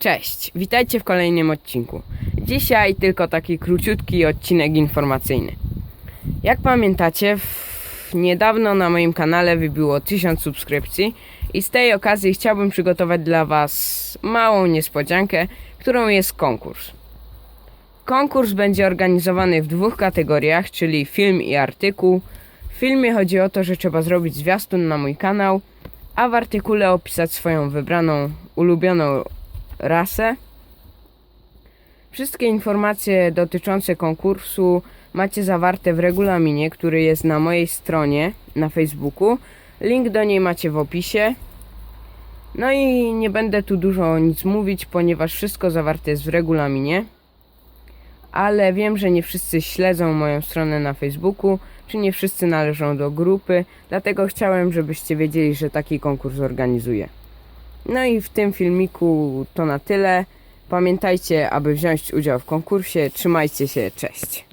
Cześć, witajcie w kolejnym odcinku. Dzisiaj tylko taki króciutki odcinek informacyjny. Jak pamiętacie, w... niedawno na moim kanale wybiło 1000 subskrypcji i z tej okazji chciałbym przygotować dla Was małą niespodziankę, którą jest konkurs. Konkurs będzie organizowany w dwóch kategoriach, czyli film i artykuł. W filmie chodzi o to, że trzeba zrobić zwiastun na mój kanał, a w artykule opisać swoją wybraną, ulubioną rasę. Wszystkie informacje dotyczące konkursu macie zawarte w regulaminie, który jest na mojej stronie na Facebooku. Link do niej macie w opisie. No i nie będę tu dużo nic mówić, ponieważ wszystko zawarte jest w regulaminie. Ale wiem, że nie wszyscy śledzą moją stronę na Facebooku, czy nie wszyscy należą do grupy, dlatego chciałem, żebyście wiedzieli, że taki konkurs organizuję. No i w tym filmiku to na tyle. Pamiętajcie, aby wziąć udział w konkursie. Trzymajcie się, cześć.